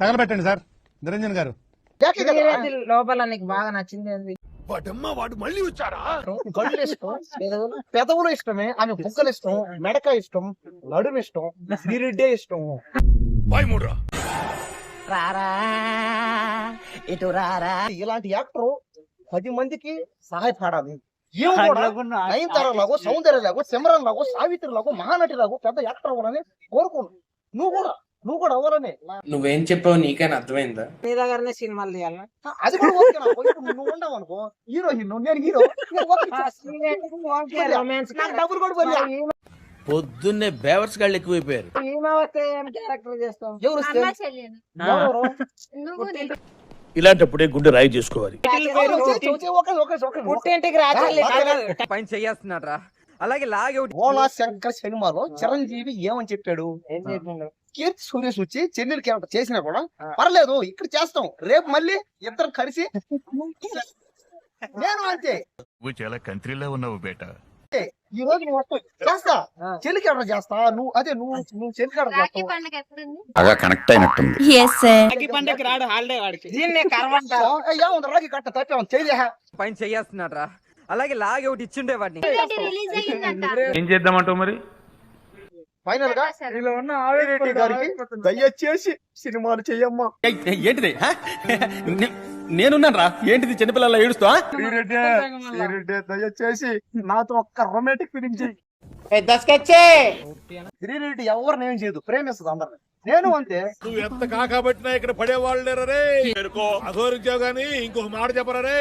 తగలబెట్టండి sir. Niranjan గారు. లోపల నీకు బాగా నచ్చింది ఏంది? కళ్ళు ఇష్టం పెదవులు ఇష్టమే ఆమె బుగ్గలు ఇష్టం మెడక ఇష్టం నడుము ఇష్టం శ్రీరెడ్డే ఇష్టం. రారా ఇటు రారా. ఇలాంటి యాక్టర్ పది మందికి సహాయపడాలి. నయనతార లాగో సౌందర్య లాగో సిమరన్ లాగో సావిత్రి లాగో మహానటి లాగో పెద్ద యాక్టర్ అవ్వాలని కోరుకోను. నువ్వు కూడా. నువ్వు కూడా అవ్వాలని. నువ్వేం చెప్పావు నీకైనా అర్థమైందా? నీ దగ్గరనే సినిమాలు తీయాలా అది కూడా ఓకే నాకు. ఇప్పుడు నువ్వు ఉండవు అనుకో. హీరోయిన్ నేను హీరో. నేను ఓకే ఆ, శ్రీరెడ్డికి ఓకే రొమాన్స్ నాకు డబ్బులు కూడా పోయి పొద్దున్నే బేవర్స్ గాళ్ళు ఎక్కువైపోయారు. ఈమె వస్తే ఏం క్యారెక్టర్ చేస్తావు? ఎవరు వస్తే? అమ్మ చెల్లెలు. ఎవరు? నువ్వు నీ- ఇలాంటప్పుడే గుండె రాయి చేసుకోవాలి. ఎవరు? Okay, okay, okay, okay, okay. పుట్టింటికి రాజల్లి పైన చెయ్యేస్తున్నాడు రా అలాగే లాగే ఓలా శంకర్ సినిమాలో చిరంజీవి ఏమని చెప్పాడు? ఏం చెప్పిండు కీర్తి సురేష్ వచ్చి చెన్నెల్ క్యారెక్టర్ చేసినా కూడా పర్లేదు ఇక్కడ చేస్తాం. రేపు మళ్ళీ ఇద్దరు కలిసి నేను అంతే. నువ్వు చాలా కంట్రీలో ఉన్నావు బేటా. ఈ రోజు నువ్వు వస్తావు. చేస్తా. చెల్లి క్యారెక్టర్ చేస్తా? నువ్వు అదే నువ్వు నువ్వు చెల్లి రాఖీ చేస్తావు? పండుగ కనెక్ట్ అయినట్టుంది. దీన్ని కర్మంటారు ఏ, ఏముంది? రాకి కట్ట తప్పాము చెయ్యి పైన చెయ్యేస్తున్నాడు రా. అలాగే లాగే ఒకటి ఇచ్చుండే వాడిని. ఏం చేద్దామంటావు మరి? ఫైనల్గా ఇలా ఉన్న రెడ్డి గారికి దయచేసి సినిమాలు చెయ్యమ్మా. ఏంటిది నేనున్నాను రా ఏంటిది చిన్నపిల్లల ఏడుస్తా దయచేసి నాతో ఒక్క రొమాంటిక్ ఫిలిం చెయ్యి. పెద్ద స్కెచ్చే శ్రీరెడ్డి ఎవరిని ఏం చేయదు ప్రేమిస్తుంది అందరిని. నేను అంతే. నువ్వు ఎంత కాకబట్టినా ఇక్కడ పడేవాళ్ళు రే అఘోరించావు గానీ ఇంకొక మాట చెప్పరా రే.